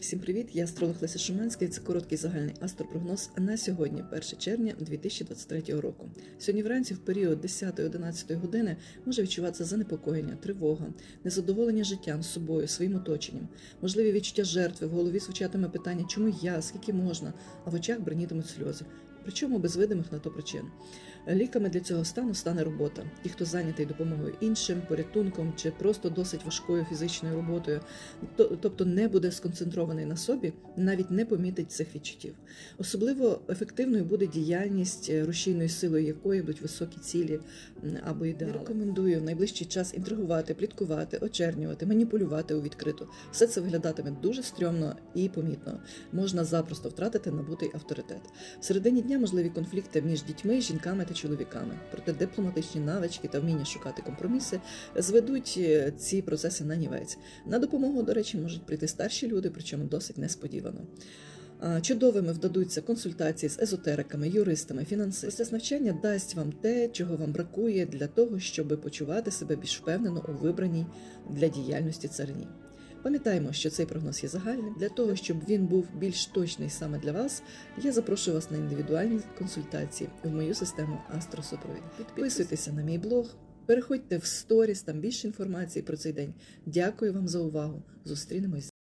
Всім привіт! Я астролог Леся Шуманська це короткий загальний астропрогноз на сьогодні, 1 червня 2023 року. Сьогодні вранці, в період 10-11 години, може відчуватися занепокоєння, тривога, незадоволення життям, собою, своїм оточенням, можливі відчуття жертви. В голові звучатиме питання, чому я, скільки можна, а в очах бронітимуть сльози. Причому без видимих на то причин. Ліками для цього стану стане робота. Ті, хто зайнятий допомогою іншим, порятунком чи просто досить важкою фізичною роботою, то- тобто не буде сконцентрований на собі, навіть не помітить цих відчуттів. Особливо ефективною буде діяльність, е, рушійною силою якої будуть високі цілі або ідеали. Рекомендую в найближчий час інтригувати, пліткувати, очернювати, маніпулювати у відкриту. Все це виглядатиме дуже стрьомно і помітно. Можна запросто втратити набутий авторитет. В середині дня можливі конфлікти між дітьми, жінками та чоловіками. Проте дипломатичні навички та вміння шукати компроміси зведуть е, ці процеси на нівець. На допомогу, до речі, можуть прийти старші люди, причому досить несподівано. Чудовими вдадуться консультації з езотериками, юристами, фінансистами. Процес навчання дасть вам те, чого вам бракує для того, щоб почувати себе більш впевнено у вибраній для діяльності царині. Пам'ятаємо, що цей прогноз є загальним. Для того, щоб він був більш точний саме для вас, я запрошую вас на індивідуальні консультації в мою систему Астросупровід. Підписуйтеся на мій блог, переходьте в сторіс, там більше інформації про цей день. Дякую вам за увагу. Зустрінемось.